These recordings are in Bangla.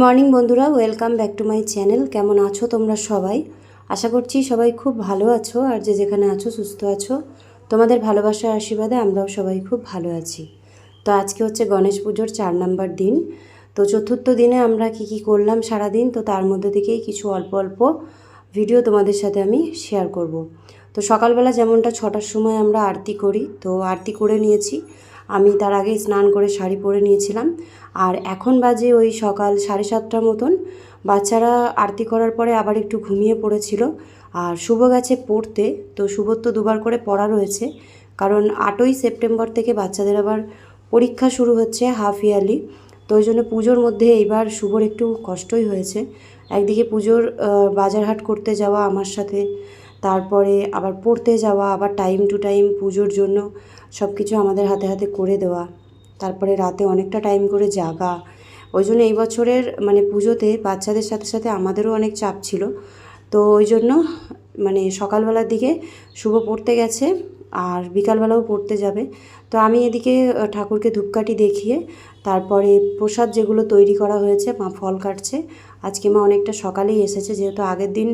মর্নিং বন্ধুরা, welcome back to my channel. কেমন আছো তোমরা সবাই? আশা করছি সবাই খুব ভালো আছো আর যে যেখানে আছো সুস্থ আছো। তোমাদের ভালোবাসার আশীর্বাদে আমরাও সবাই খুব ভালো আছি। তো আজকে হচ্ছে গণেশ পুজোর চার নাম্বার দিন। তো চতুর্থ দিনে আমরা কি কি করলাম সারা দিন তো তার মধ্যে থেকেই কিছু অল্প অল্প ভিডিও তোমাদের সাথে আমি শেয়ার করব। তো সকালবেলা যেমনটা ছটার সময় আমরা আরতি করি, তো আরতি করে নিয়েছি। আমি তার আগে স্নান করে শাড়ি পরে নিয়েছিলাম। আর এখন বাজে ওই সকাল সাড়ে সাতটার মতন। বাচ্চারা আরতি করার পরে আবার একটু ঘুমিয়ে পড়েছিল। আর শুভ গেছে পড়তে, তো শুভর তো দুবার করে পড়া রয়েছে। কারণ আটই সেপ্টেম্বর থেকে বাচ্চাদের আবার পরীক্ষা শুরু হচ্ছে হাফ ইয়ারলি। তো ওই জন্য পুজোর মধ্যে এইবার শুভর একটু কষ্টই হয়েছে। একদিকে পুজোর বাজারহাট করতে যাওয়া আমার সাথে, তারপরে আবার পড়তে যাওয়া, আবার টাইম টু টাইম পুজোর জন্য সব কিছু আমাদের হাতে হাতে করে দেওয়া। তারপরে রাতে অনেকটা টাইম করে জাগা। ওই জন্য এই বছরের মানে পুজোতে বাচ্চাদের সাথে সাথে আমাদেরও অনেক চাপ ছিল। তো ওই জন্য মানে সকালবেলার দিকে শুভ পড়তে গেছে আর বিকালবেলাও পড়তে যাবে। তো আমি এদিকে ঠাকুরকে ধূপকাঠি দেখিয়ে তারপরে প্রসাদ যেগুলো তৈরি করা হয়েছে, মা ফল কাটছে। আজকে মা অনেকটা সকালেই এসেছে, যেহেতু আগের দিন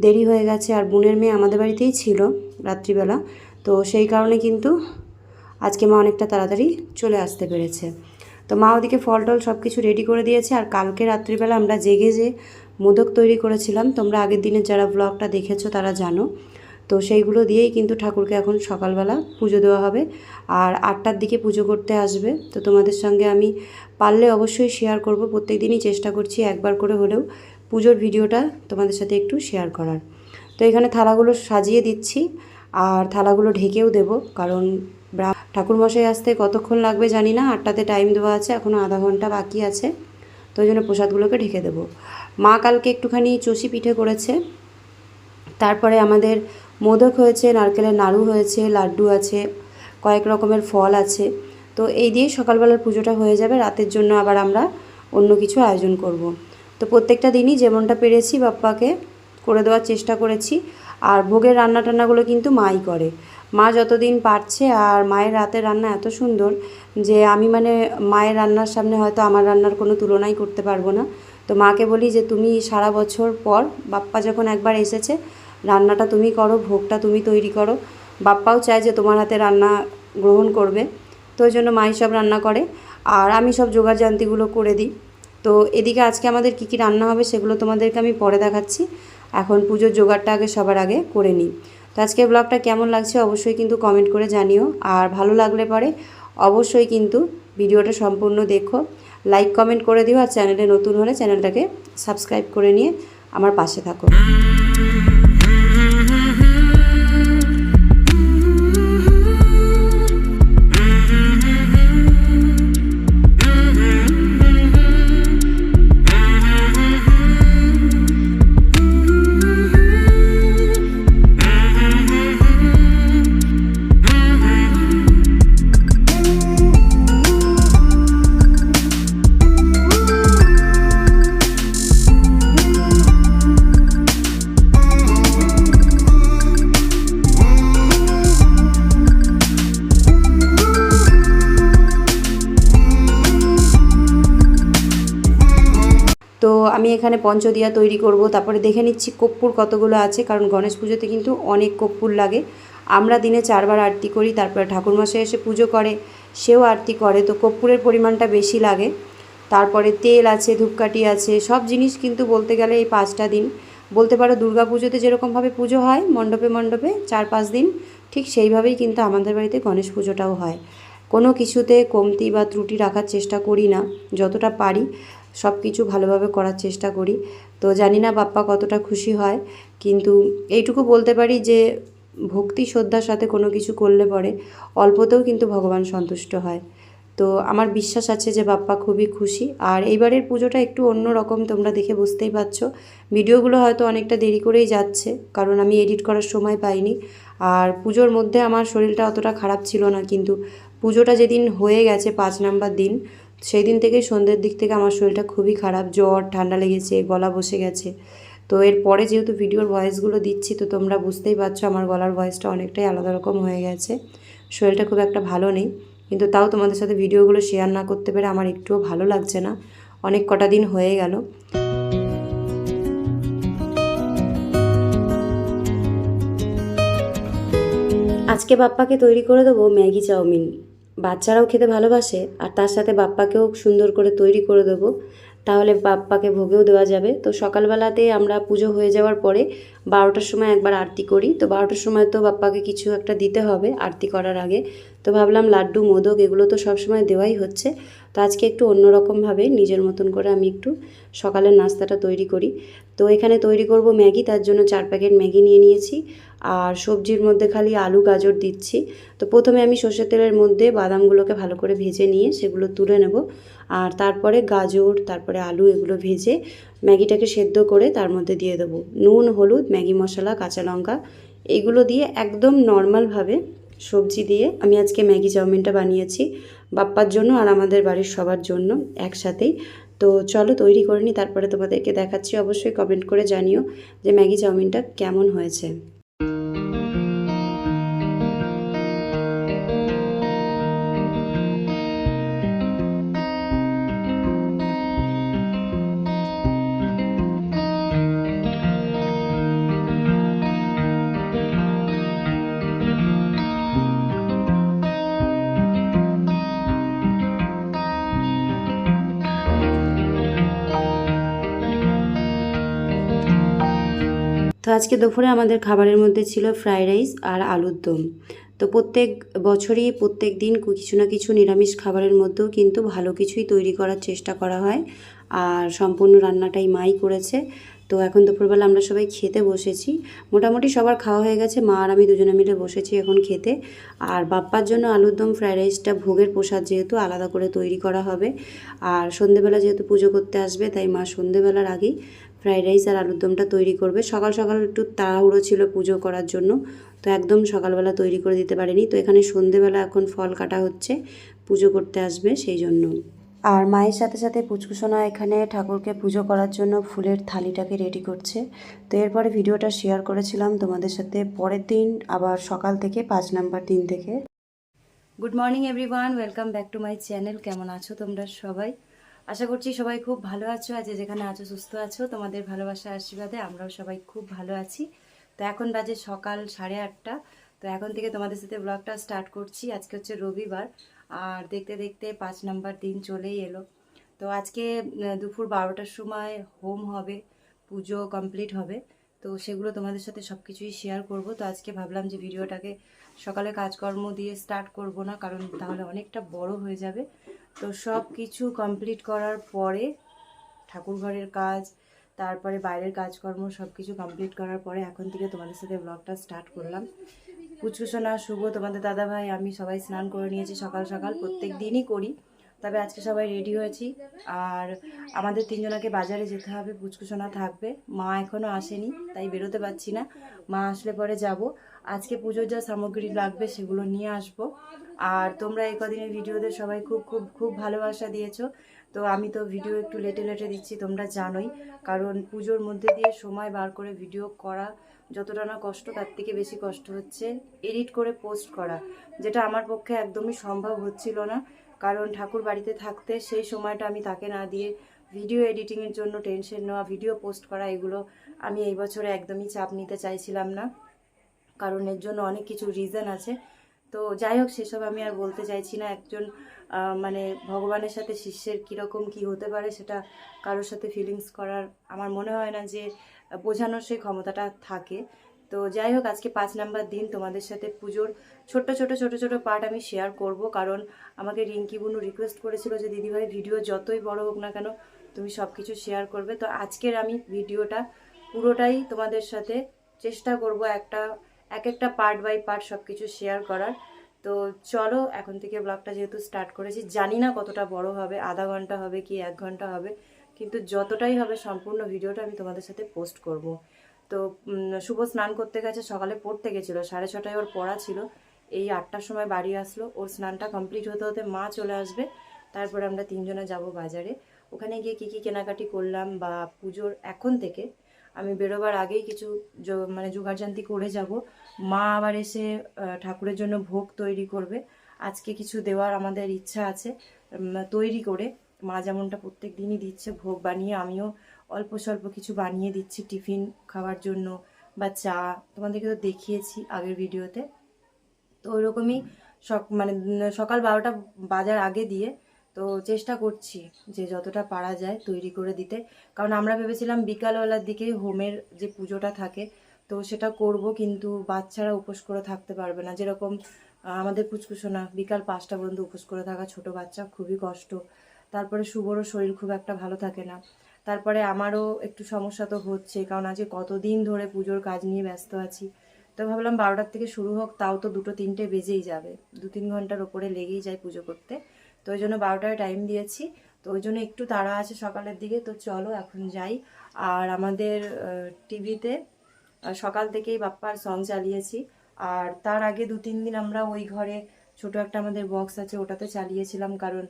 দেরি হয়ে গেছে আর বোনের মেয়ে আমাদের বাড়িতেই ছিল রাত্রিবেলা। তো সেই কারণে কিন্তু আজকে মা অনেকটা তাড়াতাড়ি চলে আসতে পেরেছে। তো মা ওদিকে ফল টল সব কিছু রেডি করে দিয়েছে আর কালকে রাত্রিবেলা আমরা জেগে যে মোদক তৈরি করেছিলাম, তোমরা আগের দিনের যারা ব্লগটা দেখেছ তারা জানো। তো সেইগুলো দিয়েই কিন্তু ঠাকুরকে এখন সকালবেলা পুজো দেওয়া হবে আর আটটার দিকে পুজো করতে আসবে। তো তোমাদের সঙ্গে আমি পারলে অবশ্যই শেয়ার করব প্রত্যেক দিনই চেষ্টা করছি একবার করে হলেও পুজোর ভিডিওটা তোমাদের সাথে একটু শেয়ার করার। তো এখানে থালাগুলো সাজিয়ে দিচ্ছি আর থালাগুলো ঢেকেও দেব কারণ ঠাকুরমশাই আসতে কতক্ষণ লাগবে জানি না, আটটাতে টাইম দেওয়া আছে এখনও আধা ঘণ্টা বাকি আছে। তো ওই জন্য প্রসাদগুলোকে ঢেকে দেবো। মা কালকে একটুখানি চষি পিঠে করেছে। তারপরে আমাদের মোদক হয়েছে, নারকেলের নাড়ু হয়েছে, লাড্ডু আছে, কয়েক রকমের ফল আছে। তো এই দিয়ে সকালবেলার পুজোটা হয়ে যাবে। রাতের জন্য আবার আমরা অন্য কিছু আয়োজন করব। তো প্রত্যেকটা দিনই যেমনটা পেরেছি বাপ্পাকে করে দেওয়ার চেষ্টা করেছি। আর ভোগের রান্না টান্নাগুলো কিন্তু মাই করে। মা যতদিন পারছে আর মায়ের রাতের রান্না এত সুন্দর যে আমি মানে মায়ের রান্নার সামনে হয়তো আমার রান্নার কোনো তুলনাই করতে পারব না। তো মাকে বলি যে, তুমি সারা বছর পর বাপ্পা যখন একবার এসেছে, রান্নাটা তুমি করো, ভোগটা তুমি তৈরি করো। বাপ্পাও চায় যে তোমার হাতে রান্না গ্রহণ করবে। তো ওই জন্য মাই সব রান্না করে আর আমি সব জোগাড় জান্তিগুলো করে দিই। তো এদিকে আজকে আমাদের কী কী রান্না হবে সেগুলো তোমাদেরকে আমি পরে দেখাচ্ছি। এখন পুজোর জোগাড়টা আগে সবার আগে করে নিই। তো আজকের ব্লগটা কেমন লাগছে অবশ্যই কিন্তু কমেন্ট করে জানিও। আর ভালো লাগলে পরে অবশ্যই কিন্তু ভিডিওটা সম্পূর্ণ দেখো। লাইক কমেন্ট করে দিও আর চ্যানেলে নতুন হলে চ্যানেলটাকে সাবস্ক্রাইব করে নিয়ে আমার পাশে থাকো। এখানে পঞ্চদিয়া তৈরি করব, তারপরে দেখে নিচ্ছি কর্পূর কতগুলো আছে, কারণ গণেশ পুজোতে কিন্তু অনেক কর্পূর লাগে। আমরা দিনে চারবার আরতি করি, তারপরে ঠাকুরমশাই এসে পুজো করে, সেও আরতি করে, তো কর্পূরের পরিমাণটা বেশি লাগে। তারপরে তেল আছে, ধূপকাঠি আছে, সব জিনিস কিন্তু বলতে গেলে এই পাঁচটা দিন। বলতে পারো দুর্গা পুজোতে যেরকমভাবে পুজো হয়, মণ্ডপে মণ্ডপে চার পাঁচ দিন, ঠিক সেইভাবেই কিন্তু আমাদের বাড়িতে গণেশ পুজোটাও হয়। কোনো কিছুতে কমতি বা ত্রুটি রাখার চেষ্টা করি না, যতটা পারি। সব কিছু ভালোভাবে করার চেষ্টা করি। তো জানি না বাপ্পা কতটা খুশি হয়, কিন্তু এইটুকু বলতে পারি যে ভক্তি শ্রদ্ধার সাথে কোনো কিছু করলে পরে অল্পতেও কিন্তু ভগবান সন্তুষ্ট হয়। তো আমার বিশ্বাস আছে যে বাপ্পা খুবই খুশি। আর এইবারের পুজোটা একটু অন্য রকম, তোমরা দেখে বুঝতেই পারছ। ভিডিওগুলো হয়তো অনেকটা দেরি করেই যাচ্ছে, কারণ আমি এডিট করার সময় পাইনি। আর পুজোর মধ্যে আমার শরীরটা অতটা খারাপ ছিল না, কিন্তু পুজোটা যেদিন হয়ে গেছে পাঁচ নাম্বার দিন সেই দিন থেকেই সন্ধ্যের দিক থেকে আমার শরীরটা খুবই খারাপ, জ্বর, ঠান্ডা লেগেছে, গলা বসে গেছে। তো এরপরে যেহেতু ভিডিওর ভয়েসগুলো দিচ্ছি, তো তোমরা বুঝতেই পারছ আমার গলার ভয়েসটা অনেকটাই আলাদা রকম হয়ে গেছে। শরীরটা খুব একটা ভালো নেই, কিন্তু তাও তোমাদের সাথে ভিডিওগুলো শেয়ার না করতে পেরে আমার একটুও ভালো লাগছে না। অনেক কটা দিন হয়ে গেল। আজকে বাপ্পাকে তৈরি করে দেবো ম্যাগি চাউমিন। বাচ্চারাও খেতে ভালোবাসে আর তার সাথে বাপ্পাকেও সুন্দর করে তৈরি করে দেবো। তাহলে বাপ্পাকে ভোগেও দেওয়া যাবে। তো সকালবেলাতে আমরা পুজো হয়ে যাওয়ার পরে বারোটার সময় একবার আরতি করি। তো বারোটার সময় তো বাপ্পাকে কিছু একটা দিতে হবে আরতি করার আগে। তো ভাবলাম লাড্ডু, মোদক এগুলো তো সবসময় দেওয়াই হচ্ছে। তো আজকে একটু অন্যরকমভাবে নিজের মতন করে আমি একটু সকালের নাস্তাটা তৈরি করি। তো এখানে তৈরি করব ম্যাগি, তার জন্য চার প্যাকেট ম্যাগি নিয়ে নিয়েছি। আর সবজির মধ্যে খালি আলু, গাজর দিচ্ছি। তো প্রথমে আমি সর্ষের তেলের মধ্যে বাদামগুলোকে ভালো করে ভেজে নিয়ে সেগুলো তুলে নেব। আর তারপরে গাজর, তারপরে আলু এগুলো ভেজে ম্যাগিটাকে সেদ্ধ করে তার মধ্যে দিয়ে দেবো। নুন, হলুদ, ম্যাগি মশলা, কাঁচা লঙ্কা, এগুলো দিয়ে একদম নর্মালভাবে সবজি দিয়ে আমি আজকে ম্যাগি চাউমিনটা বানিয়েছি। বাপ্পার জন্য আর আমাদের বাড়ির সবার জন্য একসাথেই। তো চলো তৈরি করে নিই, তারপরে তোমাদেরকে দেখাচ্ছি। অবশ্যই কমেন্ট করে জানিও যে ম্যাগি চাউমিনটা কেমন হয়েছে। তো আজকে দুপুরে আমাদের খাবারের মধ্যে ছিল ফ্রাইড রাইস আর আলুর দম। তো প্রত্যেক বছরই প্রত্যেক দিন কিছু না কিছু নিরামিষ খাবারের মধ্যেও কিন্তু ভালো কিছুই তৈরি করার চেষ্টা করা হয়। আর সম্পূর্ণ রান্নাটাই মাই করেছে। তো এখন দুপুরবেলা আমরা সবাই খেতে বসেছি। মোটামুটি সবার খাওয়া হয়ে গেছে। মা আর আমি দুজনে মিলে বসেছি এখন খেতে। আর বাপ্পার জন্য আলুর দম, ফ্রাইড রাইসটা ভোগের প্রসাদ যেহেতু আলাদা করে তৈরি করা হবে। আর সন্ধেবেলা যেহেতু পুজো করতে আসবে, তাই মা সন্ধেবেলার আগেই ফ্রাইড রাইস আর আলুর দমটা তৈরি করবে। সকাল সকাল একটু তাড়াহুড়ো ছিল পুজো করার জন্য, তো একদম সকালবেলা তৈরি করে দিতে পারেনি। তো এখানে সন্ধেবেলা এখন ফল কাটা হচ্ছে, পুজো করতে আসবে সেই জন্য। আর মায়ের সাথে সাথে পুচকুসোনা এখানে ঠাকুরকে পুজো করার জন্য ফুলের থালিটাকে রেডি করছে। তো এরপরে ভিডিওটা শেয়ার করেছিলাম তোমাদের সাথে, পরের দিন আবার সকাল থেকে পাঁচ নাম্বার দিন থেকে। Good morning everyone welcome back to my channel কেমন আছো তোমরা সবাই? আশা করছি সবাই খুব ভালো আছো আজ যেখানে আছো, সুস্থ আছো। তোমাদের ভালোবাসা আশীর্বাদে আমরাও সবাই খুব ভালো আছি। তো এখন বাজে সকাল সাড়ে আটটা। তো এখন থেকে তোমাদের সাথে ব্লগটা স্টার্ট করছি। আজকে হচ্ছে রবিবার। আর দেখতে দেখতে পাঁচ নাম্বার দিন চলেই এলো। তো আজকে দুপুর বারোটার সময় হোম হবে, পুজো কমপ্লিট হবে। তো সেগুলো তোমাদের সাথে সব কিছুই শেয়ার করব। তো আজকে ভাবলাম যে ভিডিওটাকে সকালে কাজকর্ম দিয়ে স্টার্ট করব না, কারণ তাহলে অনেকটা বড় হয়ে যাবে। তো সব কিছু কমপ্লিট করার পরে ঠাকুর ঘরের কাজ, তারপরে বাইরের কাজকর্ম সব কিছু কমপ্লিট করার পরে এখন থেকে তোমাদের সাথে ব্লগটা স্টার্ট করলাম। পুচকুসোনা শুভ, তোমাদের দাদা ভাই আমি সবাই স্নান করে নিয়েছি সকাল সকাল, প্রত্যেক দিনই করি। তবে আজকে সবাই রেডি হয়েছি। আর আমাদের তিনজনাকে বাজারে যেতে হবে পুচকুসোনা থাকবে। মা এখনও আসেনি, তাই বেরোতে পারছি না। মা আসলে পরে যাব। আজকে পুজোর যা সামগ্রী লাগবে সেগুলো নিয়ে আসব। আর তোমরা এই কদিনের ভিডিওতে সবাই খুব খুব খুব ভালোবাসা দিয়েছ। তো আমি তো ভিডিও একটু লেটে লেটে দিচ্ছি, তোমরা জানোই। কারণ পুজোর মধ্যে দিয়ে সময় বার করে ভিডিও করা যতটা না কষ্ট, তার থেকে বেশি কষ্ট হচ্ছে এডিট করে পোস্ট করা, যেটা আমার পক্ষে একদমই সম্ভব হচ্ছিল না। কারণ ঠাকুর বাড়িতে থাকতে সেই সময়টা আমি তাকে না দিয়ে ভিডিও এডিটিংয়ের জন্য টেনশন নেওয়া, ভিডিও পোস্ট করা, এগুলো আমি এই বছরে একদমই চাপ নিতে চাইছিলাম না। কারণ এর জন্য অনেক কিছু রিজন আছে। তো যাই হোক, সেসব আমি আর বলতে চাইছি না। একজন মানে ভগবানের সাথে শিষ্যের কীরকম কি হতে পারে সেটা কারোর সাথে ফিলিংস করার আমার মনে হয় না যে, বোঝানোর সেই ক্ষমতাটা থাকে। তো যাই হোক, আজকে পাঁচ নাম্বার দিন তোমাদের সাথে পুজোর ছোট্ট ছোট ছোট ছোট পার্ট আমি শেয়ার করব। কারণ আমাকে রিঙ্কি বুনু রিকোয়েস্ট করেছিল যে, দিদিভাই ভিডিও যতই বড় হোক না কেন, তুমি সব কিছু শেয়ার করবে। তো আজকের আমি ভিডিওটা পুরোটাই তোমাদের সাথে চেষ্টা করব একটা এক একটা পার্ট বাই পার্ট সব কিছু শেয়ার করার। তো চলো, এখন থেকে ব্লগটা যেহেতু স্টার্ট করেছি, জানি না কতটা বড় হবে, আধা ঘণ্টা হবে কি এক ঘণ্টা হবে, কিন্তু যতটাই হবে সম্পূর্ণ ভিডিওটা আমি তোমাদের সাথে পোস্ট করব। তো শুভ স্নান করতে গেছে, সকালে পড়তে গেছিল, সাড়ে ছটায় ওর পড়া ছিল, এই আটটার সময় বাড়ি আসলো, ওর স্নানটা কমপ্লিট হতে হতে মা চলে আসবে, তারপরে আমরা তিনজনে যাব বাজারে। ওখানে গিয়ে কী কী কেনাকাটি করলাম বা পুজোর এখন থেকে আমি বেরোবার আগেই কিছু মানে জোগাড়জান্তি করে যাব। মা আবার এসে ঠাকুরের জন্য ভোগ তৈরি করবে। আজকে কিছু দেওয়ার আমাদের ইচ্ছা আছে তৈরি করে। মা যেমনটা প্রত্যেক দিনই দিচ্ছে ভোগ বানিয়ে, আমিও অল্প স্বল্প কিছু বানিয়ে দিচ্ছি টিফিন খাওয়ার জন্য বা চা। তোমাদেরকে তো দেখিয়েছি আগের ভিডিওতে। তো ওইরকমই সক মানে সকাল বারোটা বাজার আগে দিয়ে তো চেষ্টা করছি যে যতটা পারা যায় তৈরি করে দিতে। কারণ আমরা ভেবেছিলাম বিকালবেলার দিকে হোমের যে পুজোটা থাকে, তো সেটা করব কিন্তু বাচ্চারা উপোস করে থাকতে পারবে না। যেরকম আমাদের পুচকুসোনা বিকাল পাঁচটা পর্যন্ত উপোস করে থাকা ছোট বাচ্চা খুবই কষ্ট। তারপরে শুভরও শরীর খুব একটা ভালো থাকে না। তারপরে আমারও একটু সমস্যা তো হচ্ছে, কারণ আজকে কতদিন ধরে পুজোর কাজ নিয়ে ব্যস্ত আছি। তো ভাবলাম বারোটার থেকে শুরু হোক, তাও তো দুটো তিনটে বেজেই যাবে। দু তিন ঘণ্টার ওপরে লেগেই যায় পুজো করতে। তো ওই জন্য বারোটায় টাইম দিয়েছি। তো ওই জন্য একটু তাড়া আছে সকালের দিকে। তো চলো, এখন যাই। আর আমাদের টিভিতে সকাল থেকেই বাপ্পার সং চালিয়েছি। আর তার আগে দু তিন দিন আমরা ওই ঘরে ছোট একটা আমাদের বক্স আছে, ওটাতে চালিয়েছিলাম। কারণ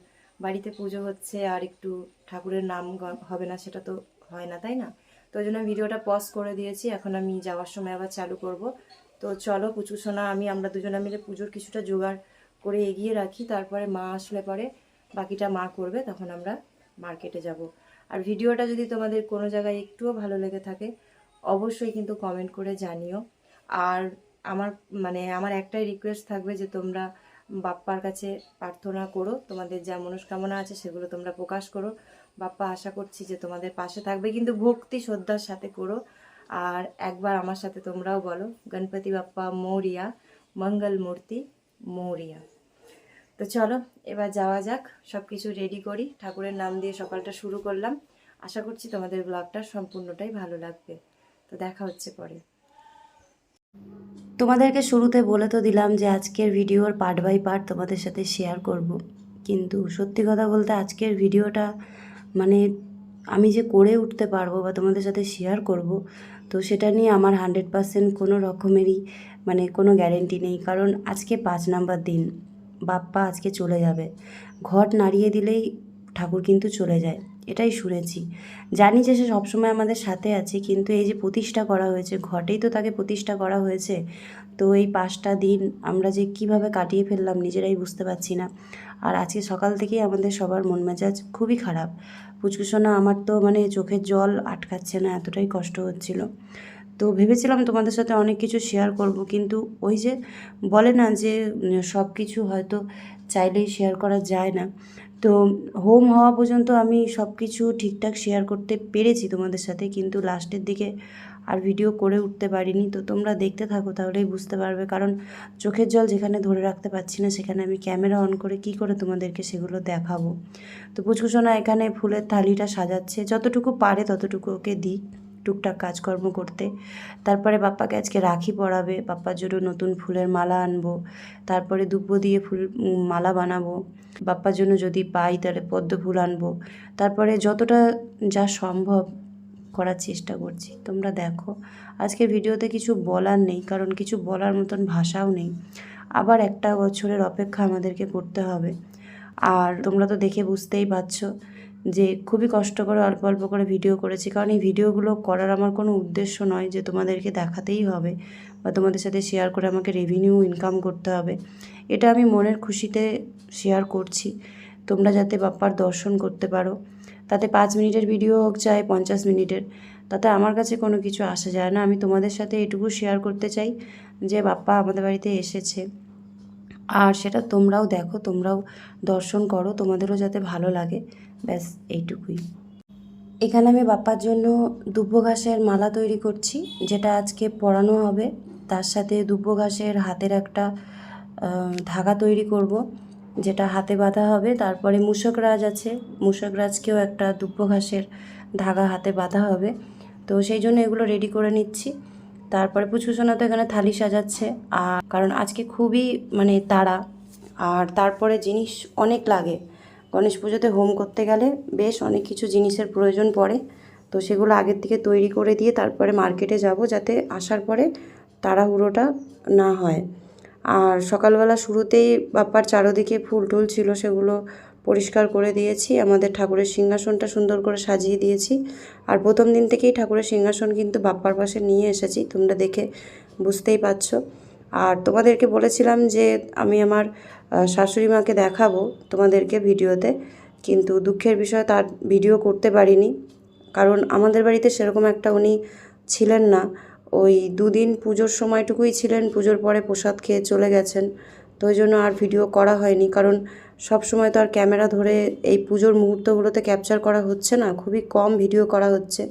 বাড়িতে পুজো হচ্ছে আর একটু ঠাকুরের নাম হবে না, সেটা তো হয় না, তাই না? তো ওই জন্য ভিডিওটা পজ করে দিয়েছি। এখন আমি যাওয়ার সময় আবার চালু করব। তো চলো, পুচু সোনা, আমি, আমরা দুজনে মিলে পুজোর কিছুটা জোগাড় করে এগিয়ে রাখি, তারপরে মা আসলে পরে বাকিটা মা করবে, তখন আমরা মার্কেটে যাব। আর ভিডিওটা যদি তোমাদের কোনো জায়গায় একটুও ভালো লেগে থাকে, অবশ্যই কিন্তু কমেন্ট করে জানিও। আর আমার মানে আমার একটাই রিকোয়েস্ট থাকবে যে তোমরা বাপ্পার কাছে প্রার্থনা করো, তোমাদের যা মনস্কামনা আছে সেগুলো তোমরা প্রকাশ করো। বাপ্পা, আশা করছি যে তোমাদের পাশে থাকবে, কিন্তু ভক্তি শ্রদ্ধার সাথে করো। আর একবার আমার সাথে তোমরাও বলো, গণপতি বাপ্পা মৌরিয়া মঙ্গল মূর্তি মৌরিয়া। তো চলো, এবার যাওয়া যাক সব কিছু রেডি করি। ঠাকুরের নাম দিয়ে সকালটা শুরু করলাম। আশা করছি তোমাদের ব্লগটা সম্পূর্ণটাই ভালো লাগবে। তো দেখা হচ্ছে পরে। তোমাদেরকে শুরুতে বলে তো দিলাম যে আজকের ভিডিওর পার্ট বাই পার্ট তোমাদের সাথে শেয়ার করব। কিন্তু সত্যি কথা বলতে আজকের ভিডিওটা মানে আমি যে করে উঠতে পারব বা তোমাদের সাথে শেয়ার করব, তো সেটা নিয়ে আমার হান্ড্রেড পারসেন্ট কোনো রকমেরই মানে কোনো গ্যারেন্টি নেই। কারণ আজকে পাঁচ নাম্বার দিন। বাপ্পা আজকে চলে যাবে। ঘট নাড়িয়ে দিলেই ঠাকুর কিন্তু চলে যায়। এটাই শুনেছি। জানি যে সে সবসময় আমাদের সাথে আছে, কিন্তু এই যে প্রতিষ্ঠা করা হয়েছে, ঘটেই তো তাকে প্রতিষ্ঠা করা হয়েছে, তো এই পাঁচটা দিন আমরা যে কীভাবে কাটিয়ে ফেললাম নিজেরাই বুঝতে পারছি না। আর আজকে সকাল থেকেই আমাদের সবার মন মেজাজ খুবই খারাপ। পুচকুসোনা, আমার তো মানে চোখের জল আটকাচ্ছে না, এতটাই কষ্ট হচ্ছিল। তো ভেবেছিলাম তোমাদের সাথে অনেক কিছু শেয়ার করব, কিন্তু ওই যে বলে না যে সব কিছু হয়তো চাইলেই শেয়ার করা যায় না। তো হোম হওয়া পর্যন্ত আমি সব কিছু ঠিকঠাক শেয়ার করতে পেরেছি তোমাদের সাথে, কিন্তু লাস্টের দিকে আর ভিডিও করে উঠতে পারিনি। তো তোমরা দেখতে থাকো, তাহলেই বুঝতে পারবে। কারণ চোখের জল যেখানে ধরে রাখতে পারছি না, সেখানে আমি ক্যামেরা অন করে কি করে তোমাদেরকে সেগুলো দেখাবো। তো পুচকুসোনা এখানে ফুলের থালিটা সাজাচ্ছে, যতটুকু পারে ততটুকু ওকে দিই টুকটাক কাজকর্ম করতে। তারপরে বাপ্পাকে আজকে রাখি পরাবে। বাপ্পার জন্য নতুন ফুলের মালা আনব। তারপরে দুব্বো দিয়ে ফুল মালা বানাবো। বাপ্পার জন্য যদি পাই তাহলে পদ্ম ফুল আনব। তারপরে যতটা যা সম্ভব করার চেষ্টা করছি। তোমরা দেখো আজকে ভিডিওতে কিছু বলার নেই, কারণ কিছু বলার মতন ভাষাও নেই। আবার একটা বছরের অপেক্ষা আমাদেরকে করতে হবে। আর তোমরা তো দেখে বুঝতেই পারছ যে খুবই কষ্ট করে অল্প অল্প করে ভিডিও করেছি। কারণ এই ভিডিওগুলো করার আমার কোনো উদ্দেশ্য নয় যে তোমাদেরকে দেখাতেই হবে বা তোমাদের সাথে শেয়ার করে আমাকে রেভিনিউ ইনকাম করতে হবে। এটা আমি মনের খুশিতে শেয়ার করছি। তোমরা যাতে বাপ্পার দর্শন করতে পারো। তাতে পাঁচ মিনিটের ভিডিও হোক চাই, পঞ্চাশ মিনিটের। তাতে আমার কাছে কোনো কিছু আসা যায় না। আমি তোমাদের সাথে এটুকু শেয়ার করতে চাই যে বাপ্পা আমাদের বাড়িতে এসেছে। আর সেটা তোমরাও দেখো, তোমরাও দর্শন করো, তোমাদেরও যাতে ভালো লাগে। ব্যাস, এইটুকুই। এখানে আমি বাপ্পার জন্য দুব্বো ঘাসের মালা তৈরি করছি, যেটা আজকে পরানো হবে। তার সাথে দুব্বো ঘাসের হাতের একটা ধাগা তৈরি করব, যেটা হাতে বাঁধা হবে। তারপরে মূষক রাজ আছে। মূষক রাজকেও একটা দুব্বো ঘাসের ধাগা হাতে বাঁধা হবে। তো সেই জন্য এগুলো রেডি করে নিচ্ছি। তারপরে পুচকুসোনা তো এখানে থালি সাজাচ্ছে। আর, কারণ আজকে খুবই মানে তাড়া। আর তারপরে জিনিস অনেক লাগে। গণেশ পুজোতে হোম করতে গেলে বেশ অনেক কিছু জিনিসের প্রয়োজন পড়ে। তো সেগুলো আগের থেকে তৈরি করে দিয়ে তারপরে মার্কেটে যাব যাতে আসার পরে তাড়াহুড়োটা না হয়। আর সকালবেলা শুরুতেই বাপ্পার চারোদিকে ফুল টুল ছিল সেগুলো পরিষ্কার করে দিয়েছি। আমাদের ঠাকুরের সিংহাসনটা সুন্দর করে সাজিয়ে দিয়েছি। আর প্রথম দিন থেকেই ঠাকুরের সিংহাসন কিন্তু বাপ্পার পাশে নিয়ে এসেছি, তোমরা দেখে বুঝতেই পারছ। আর তোমাদেরকে বলেছিলাম যে আমি আমার শাশুড়ি মাকে দেখাবো তোমাদেরকে ভিডিওতে, কিন্তু দুঃখের বিষয় তার ভিডিও করতে পারিনি। কারণ আমাদের বাড়িতে সেরকম একটা উনি ছিলেন না। ওই দুদিন পুজোর সময়টুকুই ছিলেন, পুজোর পরে প্রসাদ খেয়ে চলে গেছেন। তো ওই জন্য আর ভিডিও করা হয়নি। কারণ সব সময় তো আর ক্যামেরা ধরে এই পুজোর মুহূর্তগুলোতে ক্যাপচার করা হচ্ছে না, খুবই কম ভিডিও করা হচ্ছে।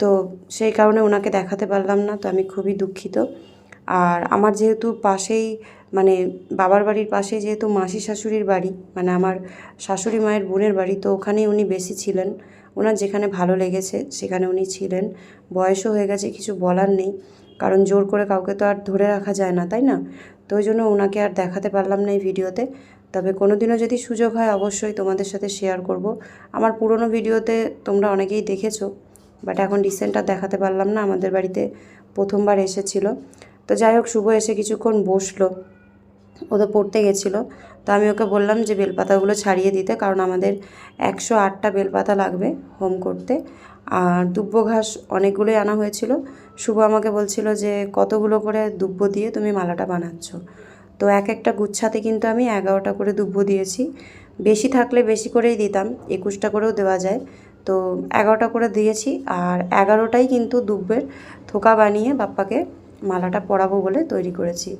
তো সেই কারণে ওনাকে দেখাতে পারলাম না, তো আমি খুবই দুঃখিত। আর আমার যেহেতু পাশেই মানে বাবার বাড়ির পাশেই যেহেতু মাসি শাশুড়ির বাড়ি মানে আমার শাশুড়ি মায়ের বোনের বাড়ি, তো ওখানেই উনি বেশি ছিলেন। ওনার যেখানে ভালো লেগেছে সেখানে উনি ছিলেন। বয়সও হয়ে গেছে, কিছু বলার নেই। কারণ জোর করে কাউকে তো আর ধরে রাখা যায় না, তাই না? তো ওই জন্য ওনাকে আর দেখাতে পারলাম না এই ভিডিওতে। তবে কোনো দিনও যদি সুযোগ হয় অবশ্যই তোমাদের সাথে শেয়ার করব। আমার পুরনো ভিডিওতে তোমরা অনেকেই দেখেছ বাট এখন রিসেন্ট আর দেখাতে পারলাম না। আমাদের বাড়িতে প্রথমবার এসেছিল। তো যাই হোক, শুভ এসে কিছুক্ষণ বসল। ও তো পড়তে গেছিল। তো আমি ওকে বললাম যে, বেলপাতাগুলো ছাড়িয়ে দিতে, কারণ আমাদের একশো আটটা বেলপাতা লাগবে হোম করতে। আর দুব্বো ঘাস অনেকগুলোই আনা হয়েছিল। শুভ আমাকে বলছিল যে, কতগুলো করে দুব্বো দিয়ে তুমি মালাটা বানাচ্ছ। তো এক একটা গুচ্ছাতে কিন্তু আমি এগারোটা করে দুব্বো দিয়েছি। বেশি থাকলে বেশি করেই দিতাম, একুশটা করেও দেওয়া যায়। তো এগারোটা করে দিয়েছি, আর এগারোটাই কিন্তু দুব্বের থোকা বানিয়ে বাপ্পাকে মালাটা পরাবো বলে তৈরি করেছি।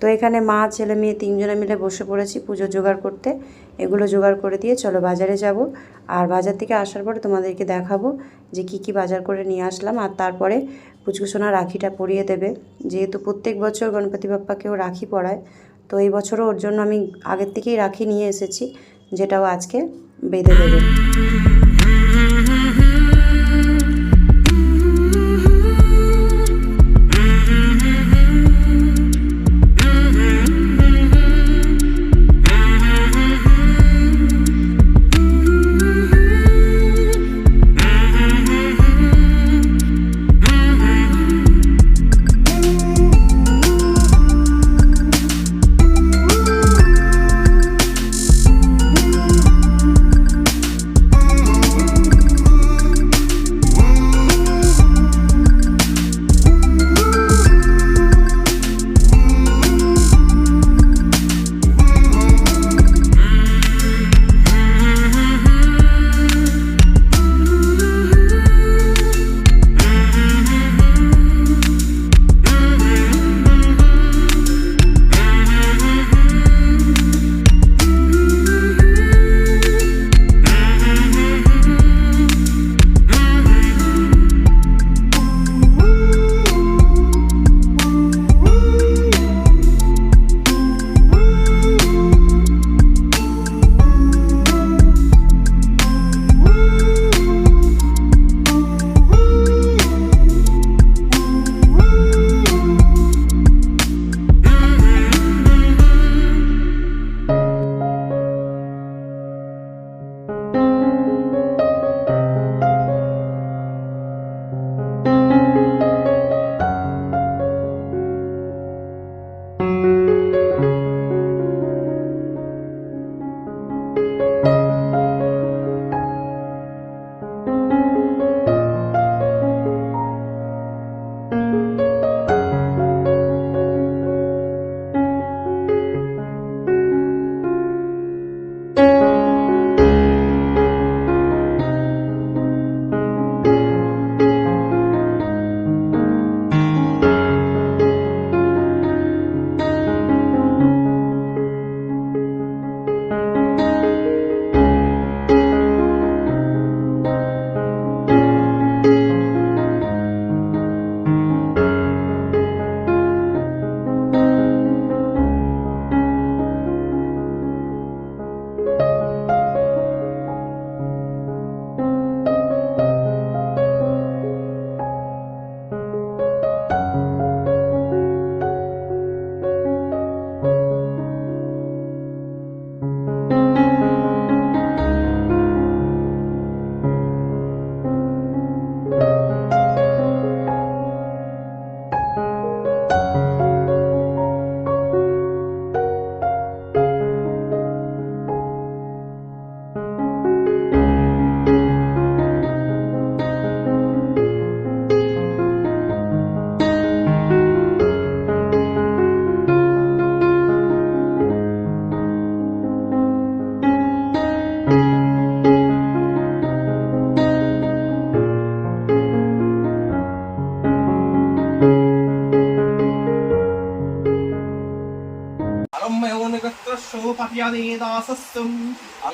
তো এখানে মা, ছেলে, মেয়ে তিনজনে মিলে বসে পড়েছি পুজো জোগাড় করতে। এগুলো জোগাড় করে দিয়ে চলো বাজারে যাব। আর বাজার থেকে আসার পরে তোমাদেরকে দেখাবো যে কি কি বাজার করে নিয়ে আসলাম। আর তারপরে পুচকুসোনা রাখিটা পরিয়ে দেবে। যেহেতু প্রত্যেক বছর গণপতি বাপ্পাকেও রাখি পরায়, তো এই বছরও ওর জন্য আমি আগের থেকেই রাখি নিয়ে এসেছি, যেটাও আজকে বেঁধে দেবে।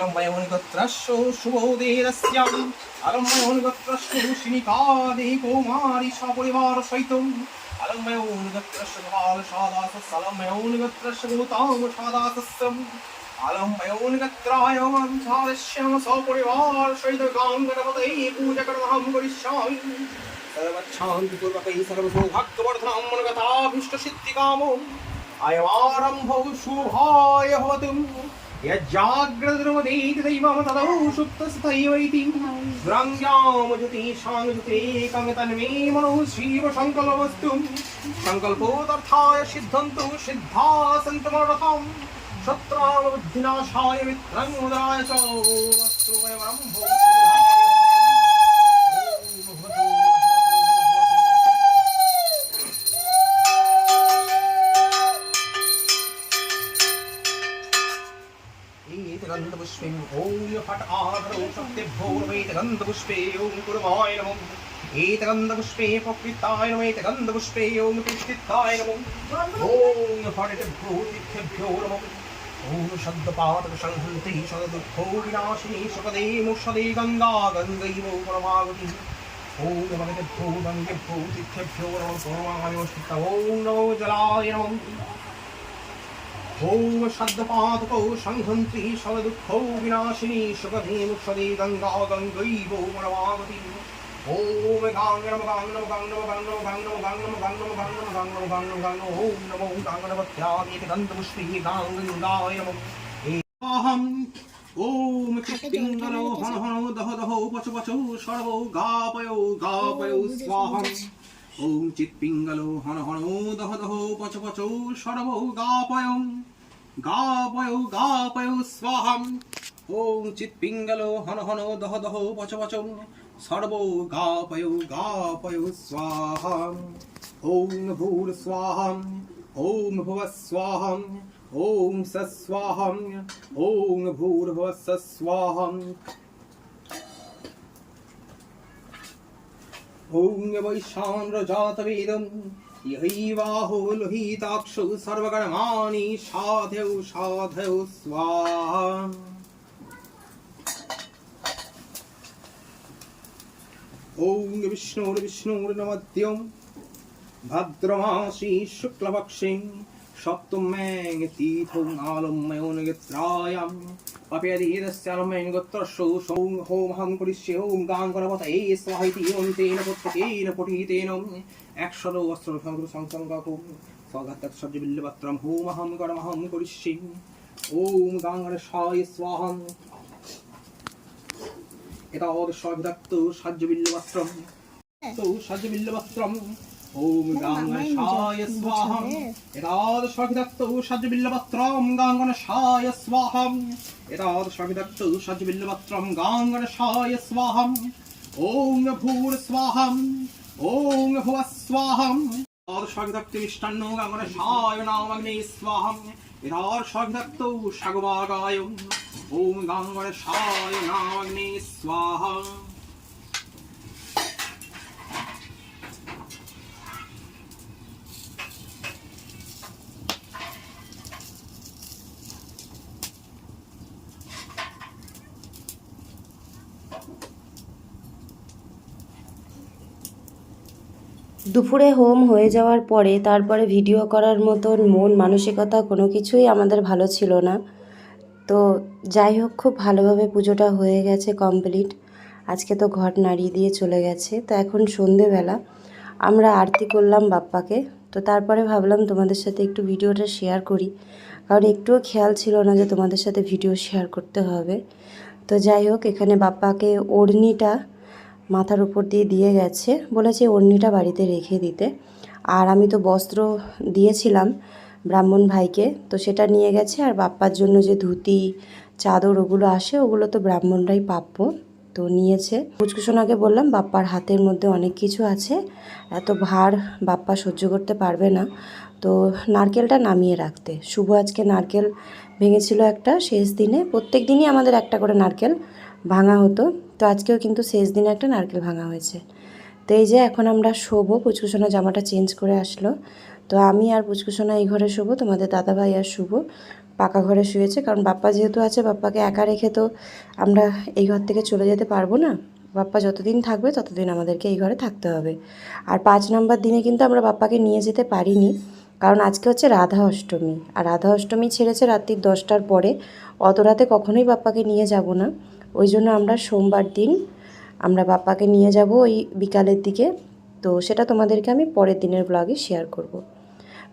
अलम्बयोनिगोत्रशो शुभोदेरस्याम् अलम्बयोनिगोत्रशो शिनिकादे कौमारी सपरिवारसहितम् अलम्बयोनिगोत्रशुभालसादासलम्बयोनिगोत्रशुभूतामसादासम् अलम्बयोनिगत्रायम् सारस्यं सपरिवारसहितगाङ्गणपतये पूजकर्महं करिष्यामि सर्वच्छान्तिपूर्वकैः सर्वसौभाग्यवर्धनां मनगताभीष्टसिद्धिकामो अयमारम्भौ शुभाय भवतु यज्जाग्रद्रुमदेति दैवं तदौ सुप्तस्थैवैति द्रङ्ग्यामजुतीशानुजुतेकं तन्मे मनः शिवसङ्कल्पवस्तु सङ्कल्पोदर्थाय सिद्धन्तु सिद्धा सन्तमर्थम् शत्रामबुद्धिनाशाय मित्रं मुदाय च वस्तु वयमरम्भो आभरौ शक्तिभ्यो नमैतगन्धपुष्पे ॐ कुर्माय नमः एतगन्धपुष्पे प्रकृताय नमः एतगन्धपुष्पे ॐ तिष्ठिताय नमः ॐ फटिभ्यो तिथ्यभ्यो नमः ॐ शब्दपादसंहन्ति शतदुःखो विनाशिनी शपदे मुषदे गङ्गा गङ्गैव परमागति ॐ भगवद्भ्यो गङ्गेभ्यो तिथ्यभ्यो नमः पूर्वाय ॐ नमो जलाय नमः ॐ शब्दपादकौ सङ्घन्ति शवदुःखौ विनाशिनी सुखधे मुक्षदे गङ्गा गङ्गैवो मनवामति ॐ गाङ्गणम गाङ्गणम गाङ्गणम गाङ्गणम गाङ्गणम गाङ्गणम गाङ्गणम गाङ्गणम गाङ्गणम गाङ्गणम गाङ्गणम ॐ नमो गाङ्गणवत्यादिति गन्धपुष्पे गाङ्गङ्गाय नमः अहम् ॐ कृष्टिङ्गलो हण हणो दह दहो पच पचौ सर्वौ गापयो गापयो स्वाहम् ॐ चित्पिङ्गलो हण हणो दह दहो पच पचौ सर्वौ गापयं गापयो गापयो स्वाहम् ॐ चित्पिङ्गलो हण हणो दह दहो पच पचौ सर्वो गापयो गापयो स्वाहम् ॐ भूर्स्वाहम् ॐ भुवस्वाहम् ॐ सस्वाहम् ॐ भूर्भुवस्सस्वाहम् ॐ वैशान्द्रजातवेदं यहैवाहुलोहिताक्षौ सर्वकर्माणि साधौ साधौ स्वाहा ॐ विष्णुर्विष्णुर्नमद्यं भद्रमासी शुक्लपक्षे सप्तम्यां तीथौ नालं मयोनयत्रायाम् অপেয়াদি এদস্যালম্য ইঙ্গত্রসৌ সৌং হোম হাম করিষ্যে ওম গাং করবত এই স্বাহিতি ওম তেন প্রত্যেকেন পঠিতেন। একশত অস্ত্র সংগ্রহ সংসঙ্গক স্বঘাতক সজ্জ বিল্লপত্রম হোম হাম করিষ্যে। ওম গাং সায় স্বাহম এতাদ সবিদক্ত সাজ্য বিল্লপত্রম। সৌ সাজ্য বিল্লপত্রম। ওম গাঙ্গণায় স্বাহম এতাদ সবিদক্ত সাজ্য বিল্লপত্রম গাঙ্গণায় স্বাহম यदादशविदक्षुषज्बिल्वत्रं गाङ्गणशाय स्वाहम् ॐ भूर्स्वाहम् ॐ भुवः स्वाहम् यदादशविदक्तिमिष्टन्नो गाङ्गणशाय नामग्ने स्वाहम् यदार्षविदक्तौ शगवागाय ॐ गाङ्गणशाय नामग्ने स्वाहा দুপুরে হোম হয়ে যাওয়ার পরে তারপরে ভিডিও করার মতন মন, মানসিকতা কোনো কিছুই আমাদের ভালো ছিল না। তো যাই হোক, খুব ভালোভাবে পুজোটা হয়ে গেছে কমপ্লিট। আজকে তো ঘট নাড়িয়ে দিয়ে চলে গেছে। তো এখন সন্ধেবেলা। আমরা আরতি করলাম বাপ্পাকে। তো তারপরে ভাবলাম তোমাদের সাথে একটু ভিডিওটা শেয়ার করি। কারণ একটুও খেয়াল ছিল না যে তোমাদের সাথে ভিডিও শেয়ার করতে হবে। তো যাই হোক, এখানে বাপ্পাকে ওড়নিটা মাথার উপর দিয়ে দিয়ে গেছে। বলেছে ওড়নিটা বাড়িতে রেখে দিতে। আর আমি তো বস্ত্র দিয়েছিলাম ব্রাহ্মণ ভাইকে, তো সেটা নিয়ে গেছে। আর বাপ্পার জন্য যে ধুতি, চাদর ওগুলো আসে, ওগুলো তো ব্রাহ্মণরাই প্রাপ্য তো নিয়েছে। পুচকুসোনাকে বললাম, বাপ্পার হাতের মধ্যে অনেক কিছু আছে, এত ভার বাপ্পা সহ্য করতে পারবে না। তো নারকেলটা নামিয়ে রাখতে। শুভ আজকে নারকেল ভেঙেছিল একটা শেষ দিনে। প্রত্যেক দিনই আমাদের একটা করে নারকেল ভাঙা হতো। তো আজকেও কিন্তু শেষ দিনে একটা নারকেল ভাঙা হয়েছে। তো এই যে এখন আমরা শোবো পুচকুসোনা জামাটা চেঞ্জ করে আসলো। তো আমি আর পুচকুসোনা এই ঘরে শোবো, তোমাদের দাদাভাই আর শুভ পাকা ঘরে শুয়েছে, কারণ বাপ্পা যেহেতু আছে, বাপ্পাকে একা রেখে তো আমরা এই ঘর থেকে চলে যেতে পারব না। বাপ্পা যতদিন থাকবে, ততদিন আমাদেরকে এই ঘরে থাকতে হবে। আর পাঁচ নম্বর দিনে কিন্তু আমরা বাপ্পাকে নিয়ে যেতে পারিনি, কারণ আজকে হচ্ছে রাধা অষ্টমী। আর রাধা অষ্টমী ছেড়েছে রাত্রির দশটার পরে, অত রাতে কখনোই বাপ্পাকে নিয়ে যাব না। ওই জন্য আমরা সোমবার দিন আমরা বাপ্পাকে নিয়ে যাব ওই বিকালের দিকে। তো সেটা তোমাদেরকে আমি পরের দিনের ব্লগে শেয়ার করব।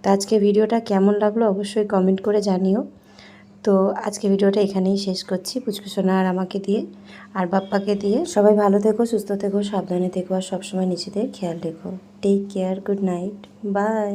তো আজকে ভিডিওটা কেমন লাগল অবশ্যই কমেন্ট করে জানিও। তো আজকে ভিডিওটা এখানেই শেষ করছি পুচকুসোনা আর আমাকে দিয়ে। আর বাপ্পাকে দিয়ে সবাই ভালো থেকো, সুস্থ থেকো, সাবধানে থেকো আর সবসময় নিজেদের খেয়াল রেখো। Take care good night bye